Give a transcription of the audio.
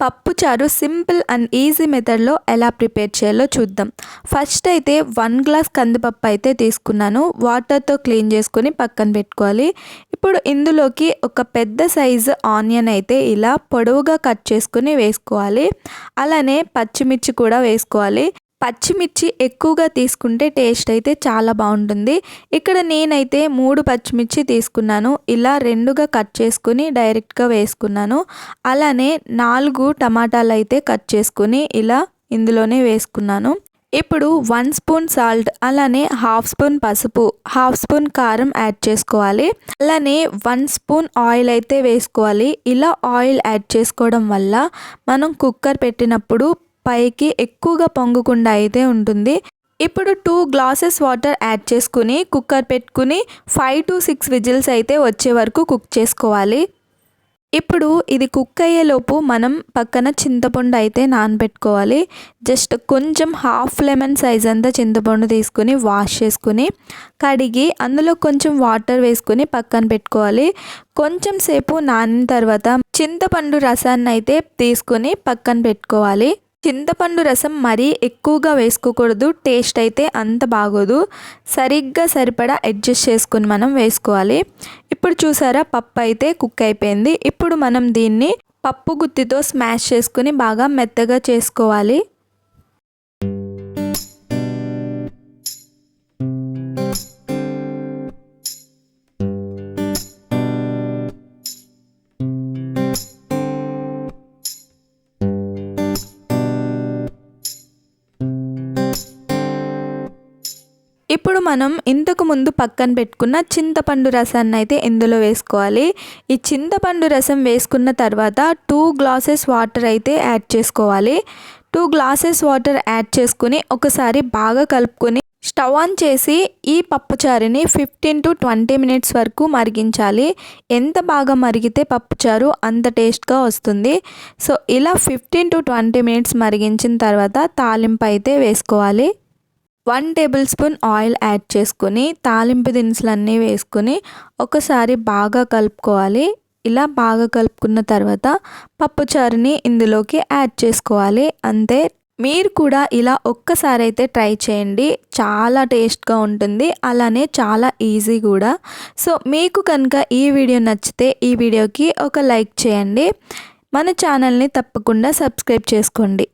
పప్పు చారు simple and easy మెథడ్లో ఎలా ప్రిపేర్ చేయాలో చూద్దాం. ఫస్ట్ అయితే వన్ గ్లాస్ కందిపప్పు అయితే తీసుకున్నాను. వాటర్తో క్లీన్ చేసుకొని పక్కన పెట్టుకోవాలి. ఇప్పుడు ఇందులోకి ఒక పెద్ద సైజు ఆనియన్ అయితే ఇలా పొడవుగా కట్ చేసుకుని వేసుకోవాలి. అలానే పచ్చిమిర్చి కూడా వేసుకోవాలి. పచ్చిమిర్చి ఎక్కువగా తీసుకుంటే టేస్ట్ అయితే చాలా బాగుంటుంది. ఇక్కడ నేనైతే మూడు పచ్చిమిర్చి తీసుకున్నాను. ఇలా రెండుగా కట్ చేసుకుని డైరెక్ట్గా వేసుకున్నాను. అలానే నాలుగు టమాటాలు అయితే కట్ చేసుకుని ఇలా ఇందులోనే వేసుకున్నాను. ఇప్పుడు వన్ స్పూన్ సాల్ట్ అలానే హాఫ్ స్పూన్ పసుపు హాఫ్ స్పూన్ కారం యాడ్ చేసుకోవాలి. అలానే వన్ స్పూన్ ఆయిల్ అయితే వేసుకోవాలి. ఇలా ఆయిల్ యాడ్ చేసుకోవడం వల్ల మనం కుక్కర్ పెట్టినప్పుడు పైకి ఎక్కువగా పొంగకుండా అయితే ఉంటుంది. ఇప్పుడు టూ గ్లాసెస్ వాటర్ యాడ్ చేసుకుని కుక్కర్ పెట్టుకుని ఫైవ్ టు సిక్స్ విజిల్స్ అయితే వచ్చే వరకు కుక్ చేసుకోవాలి. ఇప్పుడు ఇది కుక్ అయ్యేలోపు మనం పక్కన చింతపండు అయితే నానబెట్టుకోవాలి. జస్ట్ కొంచెం హాఫ్ లెమన్ సైజ్ అంతా చింతపండు తీసుకుని వాష్ చేసుకుని కడిగి అందులో కొంచెం వాటర్ వేసుకుని పక్కన పెట్టుకోవాలి. కొంచెం సేపు నానిన తర్వాత చింతపండు రసాన్ని అయితే తీసుకుని పక్కన పెట్టుకోవాలి. చింతపండు రసం మరీ ఎక్కువగా వేసుకోకూడదు. టేస్ట్ అయితే అంత బాగోదు. సరిగ్గా సరిపడా అడ్జస్ట్ చేసుకుని మనం వేసుకోవాలి. ఇప్పుడు చూసారా పప్పు అయితే కుక్ అయిపోయింది. ఇప్పుడు మనం దీన్ని పప్పు గుత్తితో స్మాష్ చేసుకుని బాగా మెత్తగా చేసుకోవాలి. ఇప్పుడు మనం ఇంతకు ముందు పక్కన పెట్టుకున్న చింతపండు రసాన్ని అయితే ఇందులో వేసుకోవాలి. ఈ చింతపండు రసం వేసుకున్న తర్వాత టూ గ్లాసెస్ వాటర్ అయితే యాడ్ చేసుకోవాలి. టూ గ్లాసెస్ వాటర్ యాడ్ చేసుకుని ఒకసారి బాగా కలుపుకొని స్టవ్ ఆన్ చేసి ఈ పప్పుచారుని ఫిఫ్టీన్ టు ట్వంటీ మినిట్స్ వరకు మరిగించాలి. ఎంత బాగా మరిగితే పప్పుచారు అంత టేస్ట్గా వస్తుంది. సో ఇలా ఫిఫ్టీన్ టు ట్వంటీ మినిట్స్ మరిగించిన తర్వాత తాలింపు అయితే వేసుకోవాలి. One table spoon oil add చేసుకుని తాలింపు దినుసులన్నీ వేసుకుని ఒకసారి బాగా కలుపుకోవాలి. ఇలా బాగా కలుపుకున్న తర్వాత పప్పుచారుని ఇందులోకి యాడ్ చేసుకోవాలి. అంతే. మీరు కూడా ఇలా ఒక్కసారి అయితే ట్రై చేయండి. చాలా టేస్ట్గా ఉంటుంది. అలానే చాలా ఈజీ కూడా. సో మీకు కనుక ఈ వీడియో నచ్చితే ఈ వీడియోకి ఒక లైక్ చేయండి. మన ఛానల్ని తప్పకుండా సబ్స్క్రైబ్ చేసుకోండి.